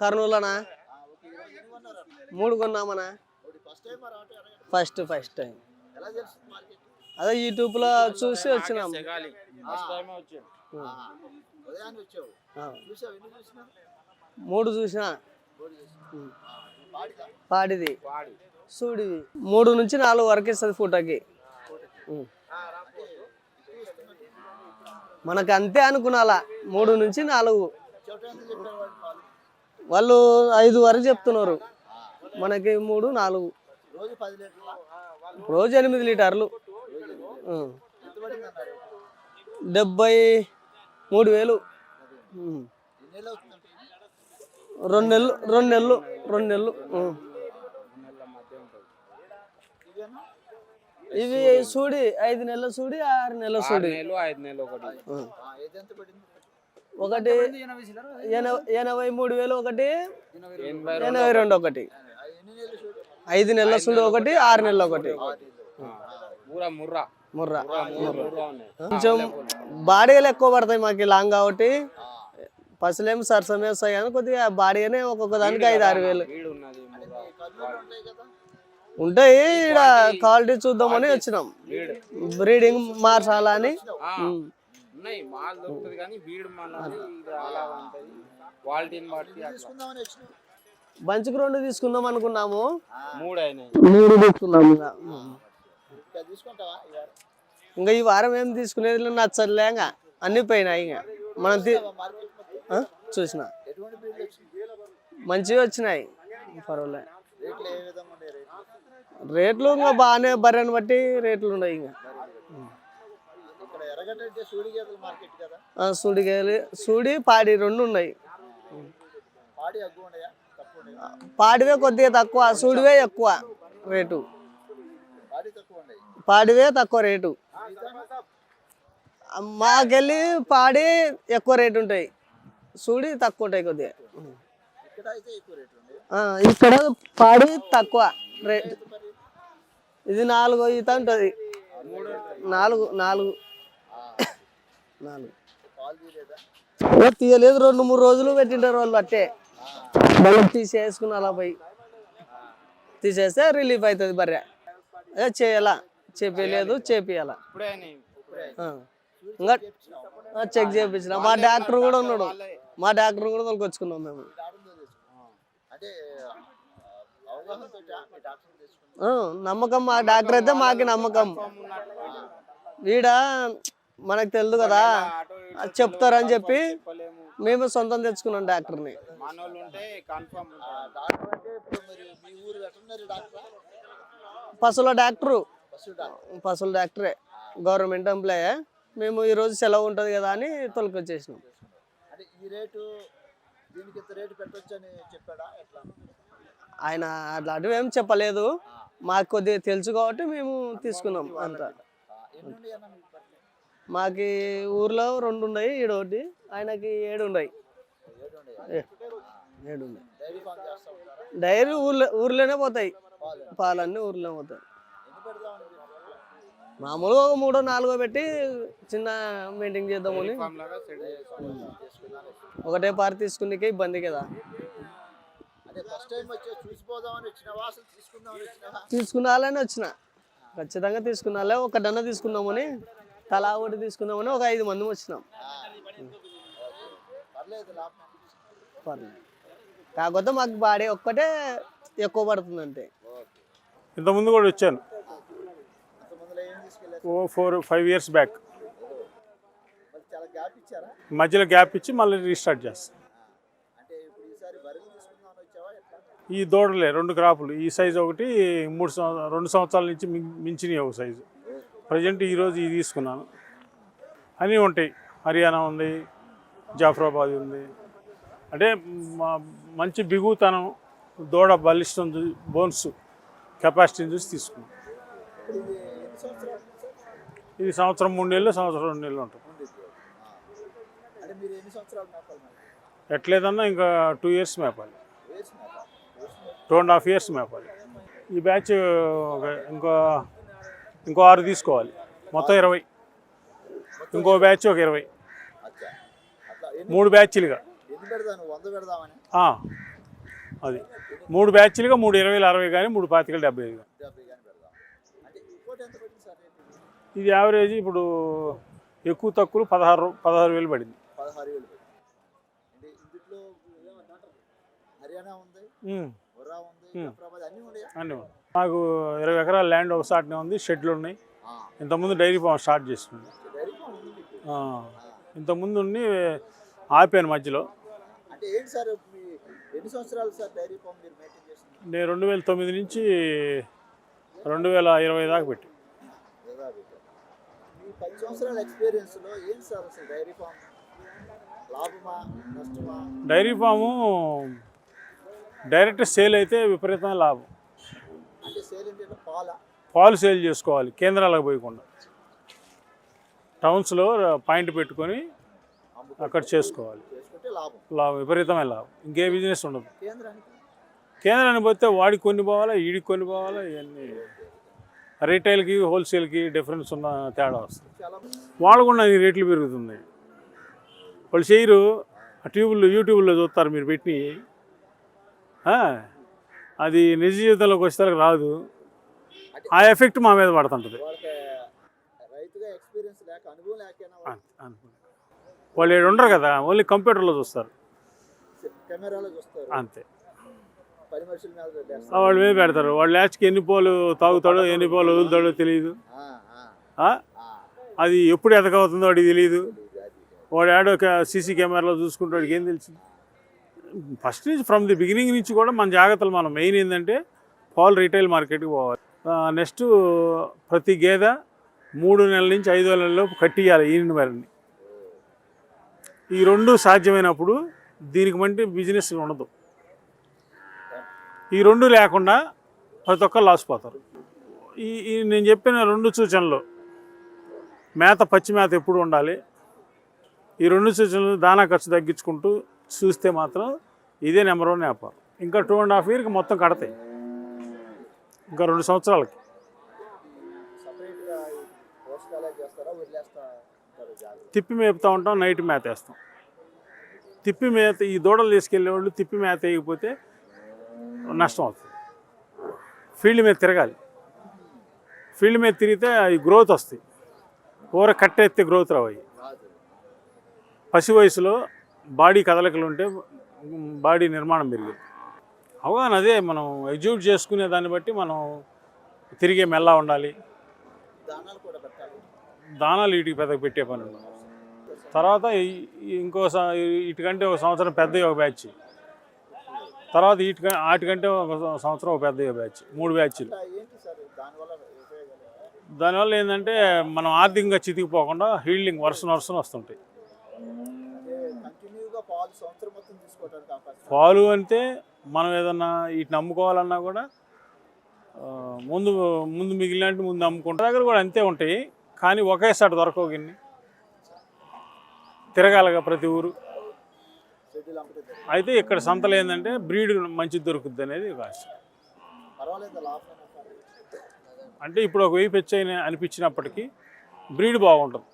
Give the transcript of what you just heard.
కర్నూలునా మూడు కొన్నామనా? First first time. అదే యూట్యూబ్లో చూసి వచ్చినాం. మూడు చూసినా? పాడిది. సూడిది. మూడు నుంచి నాలుగు వరకు ఇస్తుంది ఫోటోకి. మనకు అంతే అనుకున్నాలా మూడు నుంచి నాలుగు చెవిట ఎంత చెప్పారు వాడి పాలు వాళ్ళు ఐదు వరకు చెప్తున్నారు. మనకి మూడు నాలుగు. రోజు ఎనిమిది లీటర్లు. డెబ్బై మూడు వేలు. రెండు నెలలు రెండు నెలలు రెండు నెలలు. ఇవి సూడి ఐదు నెలల సూడి ఆరు నెలల సూడి. నెలలు ఐదు నెలలు ఒకటి. ఒకటి ఎనభై ఎనభై మూడు వేలు ఒకటి ఎనభై రెండు. ఒకటి. ఐదు నెలల సూడి ఒకటి ఆరు నెలలు ఒకటి. ముర్రా కొంచెం బాడీలు ఎక్కువ పడతాయి మాకు లాంగ్ కాబట్టి. పసులేం సరసమే వస్తాయి కానీ కొద్దిగా బాడీగానే ఒక్కొక్క దానికి ఐదు ఆరు వేలు. ఉంటాయి ఇక్కడ క్వాలిటీ చూద్దామని వచ్చినాం. బ్రీడింగ్ మార్చాలా అని. ఆ, ఉన్నాయి. మాల్ దొరుకుతుంది కానీ మన అలా ఉంటుంది. క్వాలిటీని బట్టి బంచుకు రెండు తీసుకుందాం అనుకున్నాము. మూడు అయినాయి. మూడు తీసుకున్నాము ఇంకా. ఈ వారం. ఏం తీసుకునేది నచ్చలే ఇంకా. అన్ని పోయినాయి ఇంకా. మనం? చూసిన. మంచిగా వచ్చినాయి. పర్వాలే రేట్లు ఏ విధంగా ఉన్నాయి రేట్లు? రేట్లు ఇంకా బాగానే బర్రెని బట్టి రేట్లు ఉన్నాయి ఇంకా ఇక్కడ ఎర్రగడ్డ అంటే సూడి గేదెల మార్కెట్ కదా ఆ, సూడికాయలు సూడి పాడి రెండు ఉన్నాయి. పాడివే కొద్దిగా తక్కువ సూడివే ఎక్కువ రేటు. పాడివే తక్కువ రేటు. మాకెళ్ళి పాడి ఎక్కువ రేటు ఉంటాయి. సూడి తక్కువ ఉంటాయి కొద్దిగా. ఇక్కడ పాడి తక్కువ రేట్. ఇది నాలుగు ఈత ఉంటుంది. నాలుగు నాలుగు. నాలుగు. తీయలేదా? రెండు మూడు రోజులు పెట్టింటారు వాళ్ళు అట్టే. మళ్ళీ తీసేసుకుని అలా పోయి. తీసేస్తే రిలీఫ్ అవుతుంది బర్రె. అదే చేయాలా? చేపియలేదు చేపియాల? ఇంకా చెక్ చేయించిన మా డాక్టర్ కూడా ఉన్నాడు. మా డాక్టర్ కూడా తొలకొచ్చుకున్నాం మేము. నమ్మకం మా డాక్టర్ అయితే మాకి నమ్మకం. వీడ మనకు తెలియదు కదా. అది చెప్తారని చెప్పి మేమే సొంతం తెచ్చుకున్నాం డాక్టర్ని. మనోళ్ళు ఉంటే కన్ఫర్మ్ డాక్టర్ అంటే ఇప్పుడు మరి మీ ఊరు వెటర్నరీ డాక్టరా? పశువుల డాక్టరు. పశు డాక్టర్. పశువుల డాక్టరే. Government employee. మేము ఈరోజు సెలవు ఉంటుంది కదా అని తొలకొచ్చేసినాం. అంటే ఈ రేటు దీనికి ఇంత రేటు పెట్టొచ్చు అని చెప్పాడా? ఎట్లా? ఆయన అట్లాంటివి ఏం చెప్పలేదు. మాకు కొద్దిగా తెలుసు కాబట్టి మేము తీసుకున్నాం అంత ఆ, ఎన్ని ఉన్నాయి అన్న మీకు ఊర్లో రెండు ఉన్నాయి ఈడ ఒకటి ఆయనకి ఏడు ఉన్నాయి. ఏడు ఉన్నాయా. ఏడు డైరీ ఊర్లో ఊర్లోనే పోతాయి. పాలు పాలన్నీ ఊర్లో పోతాయి? మామూలుగా ఒక మూడో నాలుగో పెట్టి చిన్న మెయింటైన్ చేద్దామని. ఒకటే పారి తీసుకునేకే ఇబ్బంది కదా. తీసుకున్నాలని వచ్చిన ఖచ్చితంగా తీసుకున్నాలే ఒకటన్నా తీసుకుందామని. తలా ఒకటి తీసుకుందామని ఒక ఐదు మంది వచ్చినాం. పర్లేదు. కాకపోతే మాకు బాడీ ఒక్కటే ఎక్కువ పడుతుంది అంతే. ఇంతకుముందు కూడా వచ్చాను. ఓ ఫోర్ ఫైవ్ ఇయర్స్ బ్యాక్. మధ్యలో గ్యాప్ ఇచ్చి మళ్ళీ రీస్టార్ట్ చేస్తాను ఈ దూడలే రెండు క్రాపులు. ఈ సైజు ఒకటి మూడు సంవ- రెండు సంవత్సరాల నుంచి మించినవి ఒక సైజు. ప్రజెంట్ ఈరోజు ఇది తీసుకున్నాను. అన్నీ ఉంటాయి. హర్యానా ఉంది జాఫరాబాద్ ఉంది. అంటే మంచి బిగుతనం దూడ బలిష్టం బోన్స్ కెపాసిటీని చూసి తీసుకున్నాను ఇది సంవత్సరం మూడు నెలలు సంవత్సరం రెండు నెలలు ఉంటుంది. ఎట్లేదన్నా ఇంకా టూ ఇయర్స్ మేపాలి. టూ అండ్ హాఫ్ ఇయర్స్ మేపాలి. ఈ బ్యాచ్ ఇంకా ఇంకో ఇంకో ఆరు తీసుకోవాలి. మొత్తం ఇరవై. ఇంకో బ్యాచ్ ఒక ఇరవై. మూడు బ్యాచ్లుగా అది. మూడు బ్యాచ్లుగా మూడు ఇరవైలు అరవై కానీ మూడు పాతికలు డెబ్బై ఐదు ఇది యావరేజ్ ఇప్పుడు ఎక్కువ తక్కువ పదహారు పదహారు వేలు పడింది. హర్యానా ఉంది. అన్నీ. మాకు ఇరవై ఎకరాల ల్యాండ్ ఒక సాట్నే ఉంది షెడ్లు ఉన్నాయి. ఇంతకుముందు డైరీ ఫామ్ స్టార్ట్ చేసింది. ఇంతకుముందు ఉండి ఆపాను మధ్యలో. నేను రెండు వేల తొమ్మిది నుంచి రెండు వేల ఇరవై దాకా పెట్టి. డైరీ ఫామ్ లాభమా నష్టమా డైరీ ఫాము డైరెక్ట్ సేల్ అయితే విపరీతమైన లాభం. పాల. సేల్ చేసుకోవాలి కేంద్రాలకు పోయకుండా. టౌన్స్లో పాయింట్ పెట్టుకొని అక్కడ చేసుకోవాలి. లాభం. లాభం విపరీతమైన లాభం. ఇంకే బిజినెస్ ఉండదు. కేంద్రానికి? పోతే వాడికి కొన్ని పోవాలా ఈడికి కొన్ని పోవాలా ఇవన్నీ. రీటైల్కి హోల్సేల్కి డిఫరెన్స్ ఉన్న తేడా వస్తుంది. వాళ్ళు కూడా రేట్లు పెరుగుతున్నాయి. వాళ్ళు చేయరు. ఆ ట్యూబుల్లో యూట్యూబ్లో చూస్తారు మీరు పెట్టి అది నిజ జీవితంలోకి వచ్చేసరికి రాదు. ఆ ఎఫెక్ట్ మా మీద పడుతుంటుంది. వాళ్ళు ఏడు ఉండరు కదా ఓన్లీ కంప్యూటర్లో చూస్తారు. అంతే. వాళ్ళు మీద పెడతారు. వాళ్ళు లాస్ట్కి ఎన్ని పోలు తాగుతాడో ఎన్ని పోలు వదులుతాడో తెలియదు. అది ఎప్పుడు ఎదగవుతుందో వాడికి తెలియదు. వాడు ఆడో సీసీ కెమెరాలో చూసుకుంటాడు ఏం తెలుసు ఫస్ట్ నుంచి ఫ్రమ్ ది బిగినింగ్ నుంచి కూడా మన జాగ్రత్తలు మనం మెయిన్ ఏంటంటే పాలు రీటైల్ మార్కెట్కి పోవాలి. నెక్స్ట్ ప్రతి గేదె మూడు నెలల నుంచి ఐదు నెలల కట్టియాలి ఈయన మరిని ఈ రెండు సాధ్యమైనప్పుడు దీనికి మంటి బిజినెస్ ఉండదు. ఈ రెండు లేకుండా ప్రతి ఒక్కరు లాస్ పోతారు. ఈ ఈ నేను చెప్పిన రెండు సూచనలు మేత పచ్చి మేత ఎప్పుడు ఉండాలి? ఈ రెండు సూచనలు దానా ఖర్చు తగ్గించుకుంటూ చూస్తే మాత్రం ఇదే నెంబర్ వన్ వ్యాపారం ఇంకా టూ అండ్ హాఫ్ ఇయర్కి మొత్తం కడతాయి. ఇంకా రెండు సంవత్సరాలకి. తిప్పి మేపుతూ ఉంటాం నైట్ మేత వేస్తాం. తిప్పి మేత ఈ దూడలు తీసుకెళ్ళే వాళ్ళు తిప్పి మేత వేయకపోతే నష్టం అవుతుంది. ఫీల్డ్ మీద తిరగాలి. ఫీల్డ్ మీద తిరిగితే అవి గ్రోత్ వస్తాయి. ఊర కట్టెత్తే గ్రోత్ రావాయి పసి వయసులో బాడీ కదలికలు ఉంటే బాడీ నిర్మాణం పెరిగింది. అవగాహన అదే మనం ఎగ్జిక్యూట్ చేసుకునే దాన్ని బట్టి మనం తిరిగే మెల్లా ఉండాలి. దానాలు వీటికి పెద్దగా పెట్టే పని తర్వాత ఇంకో ఇటుకంటే ఒక సంవత్సరం పెద్ద ఒక బ్యాచ్. తర్వాత ఇటుక వాటికంటే ఒక సంవత్సరం ఒక పెద్ద బ్యాచ్. మూడు బ్యాచ్లు. దానివల్ల ఏంటంటే మనం ఆర్థికంగా చితికిపోకుండా హీల్డింగ్ వరుసన వరుసన వస్తుంటాయి. పాలు అంటే మనం ఏదన్నా వీటిని అమ్ముకోవాలన్నా కూడా ముందు ముందు మిగిలినట్టు ముందు అమ్ముకుంటే దగ్గర కూడా అంతే ఉంటాయి కానీ ఒకేసారి దొరకవు గిన్ని. తిరగాలగా ప్రతి ఊరు. అయితే ఇక్కడ సంతలు ఏంటంటే బ్రీడ్ మంచిది దొరుకుద్ది అనేది ఒక ఆశ. అంటే ఇప్పుడు ఒక వెయ్యి పెచ్చి అయిన అనిపించినప్పటికీ బ్రీడ్ బాగుంటుంది.